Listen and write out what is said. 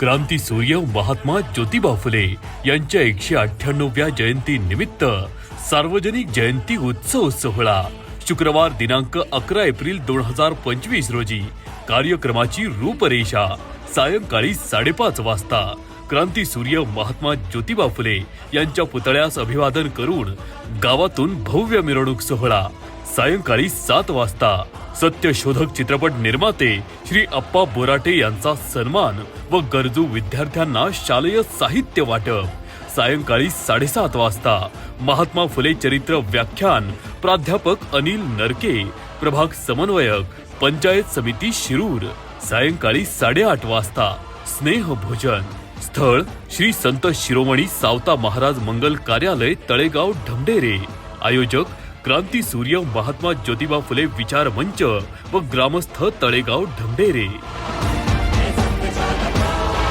क्रांती सूर्य महात्मा ज्योतिबा फुले यांच्या एकशे अठ्ठ्याण्णव्या जयंती निमित्त सार्वजनिक जयंती उत्सव सोहळा. शुक्रवार दिनांक अकरा एप्रिल दोन हजार पंचवीस रोजी. कार्यक्रमाची रूपरेषा सायंकाळी साडेपाच वाजता. क्रांती सूर्य महात्मा ज्योतिबा फुले यांच्या पुतळ्यास अभिवादन करून गावातून भव्य मिरवणूक सोहळा सायंकाळी सात वाजता. सत्यशोधक चित्रपट निर्माते श्री अप्पा बोराटे यांचा सन्मान व गरजू विद्यार्थ्यांना शालेय साहित्य वाटप. सायंकाळी साडेसात वाजता. महात्मा फुले चरित्र व्याख्यान प्राध्यापक अनिल नरके प्रभाग समन्वयक पंचायत समिती शिरूर. सायंकाळी साडेआठ वाजता. स्नेह भोजन. स्थळ श्री संत शिरोमणी सावता महाराज मंगल कार्यालय तळेगाव ढमढेरे. आयोजक क्रांती सूर्य महात्मा ज्योतिबा फुले विचार मंच व ग्रामस्थ तळेगाव ढंढेरे